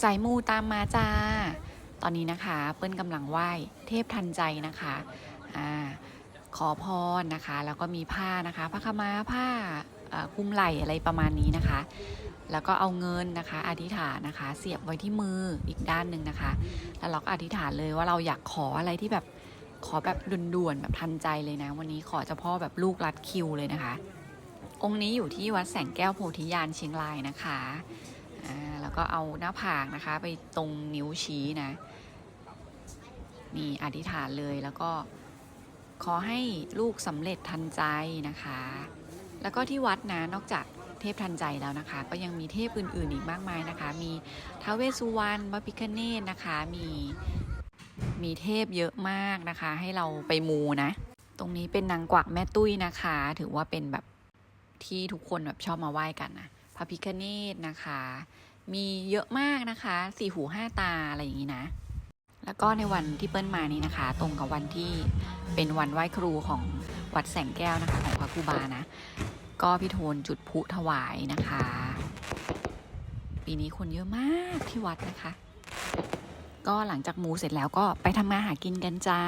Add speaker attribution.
Speaker 1: สายมูตามมาจ้า ตอนนี้นะคะ เปิ้ลกำลังไหว้เทพทันใจนะคะอ่าขอพรนะคะ แล้วก็มีผ้านะคะผ้าขม้าผ้าคุมไหล่อะไรประมาณนี้นะคะ แล้วก็เอาเงินนะคะ อธิษฐานนะคะ เสียบไว้ที่มืออีกด้านหนึ่งนะคะ แล้วเราก็อธิษฐานเลยว่าเราอยากขออะไรที่แบบขอแบบด่วนๆแบบทันใจเลยนะ วันนี้ขอเจ้าพ่อแบบลูกรัดคิวเลยนะคะ องค์นี้อยู่ที่วัดแสงแก้วโพธิญาณเชียงรายนะคะ อ่าแล้วก็เอาหน้าผากนะคะ ไปตรงนิ้วชี้นะ นี่อธิษฐานเลยแล้วก็ขอให้ลูกสำเร็จทันใจนะคะ แล้วก็ที่วัดนะนอกจากเทพทันใจแล้วนะคะ ก็ยังมีเทพอื่น ๆ อีกมากมายนะคะ มีท้าวเวสสุวรรณพระพิคเนตนะคะ มีมีเทพเยอะมากนะคะ ให้เราไปมูนะ ตรงนี้เป็นนางกวักแม่ตุ้ยนะคะ ถือว่าเป็นแบบที่ทุกคนแบบชอบมาไหว้กันนะ พระพิคเนตนะคะ มีเยอะมากนะคะสี่หูห้าตาอะไรอย่างนี้นะ แล้วก็ในวันที่เปิ้ลมานี้นะคะ ตรงกับวันที่เป็นวันไหว้ครูของวัดแสงแก้วนะคะ ของพระครูบานะ ก็พี่โทนจุดพุถวายนะคะ ปีนี้คนเยอะมากที่วัดนะคะ ก็หลังจากมูเสร็จแล้วก็ไปทำมาหากินกันจ้า